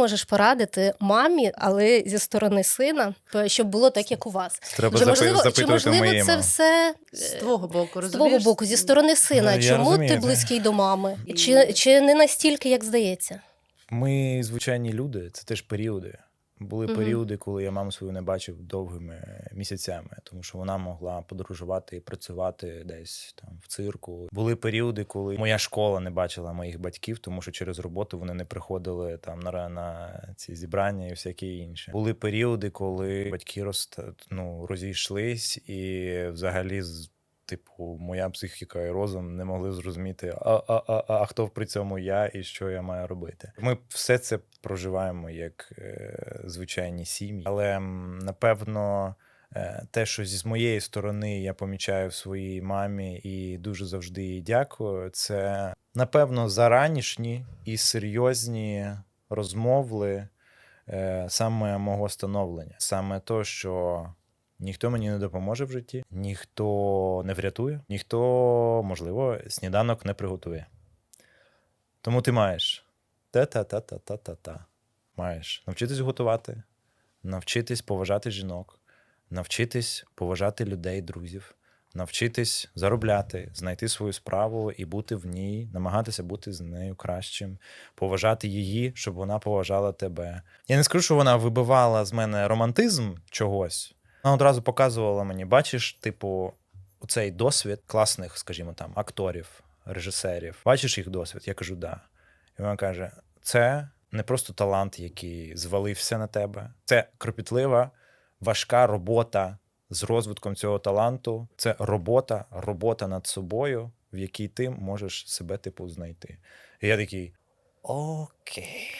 можеш порадити мамі, але зі сторони сина, щоб було так, як у вас? Треба Чи можливо, чи можливо це все З е, твого боку, з твого боку, зі сторони сина? Ну, я Чому розумію, ти це- близький до мами? Чи, чи не настільки, як здається? Ми звичайні люди, це теж періоди. Були Мгм. періоди, коли я маму свою не бачив довгими місяцями, тому що вона могла подорожувати і працювати десь там в цирку. Були періоди, коли моя школа не бачила моїх батьків, тому що через роботу вони не приходили там на, на ці зібрання і всяке інше. Були періоди, коли батьки роз, ну, розійшлись і взагалі з. Типу, моя психіка і розум не могли зрозуміти, а, а, а, а, хто при цьому я і що я маю робити. Ми все це проживаємо як е, звичайні сім'ї, але напевно. е, Те, що з моєї сторони я помічаю в своїй мамі і дуже завжди їй дякую, це напевно заранішні і серйозні розмови е, саме мого становлення, саме то, що ніхто мені не допоможе в житті, ніхто не врятує, ніхто, можливо, сніданок не приготує. Тому ти маєш та-та-та-та-та-та-та. Маєш навчитись готувати, навчитись поважати жінок, навчитись поважати людей, друзів, навчитись заробляти, знайти свою справу і бути в ній, намагатися бути з нею кращим, поважати її, щоб вона поважала тебе. Я не скажу, що вона вибивала з мене романтизм чогось. Вона одразу показувала мені, бачиш, типу, цей досвід класних, скажімо там, акторів, режисерів. Бачиш їх досвід? Я кажу, да. І вона каже: це не просто талант, який звалився на тебе, це кропітлива, важка робота з розвитком цього таланту. Це робота, робота над собою, в якій ти можеш себе типу знайти. І я такий. Окей.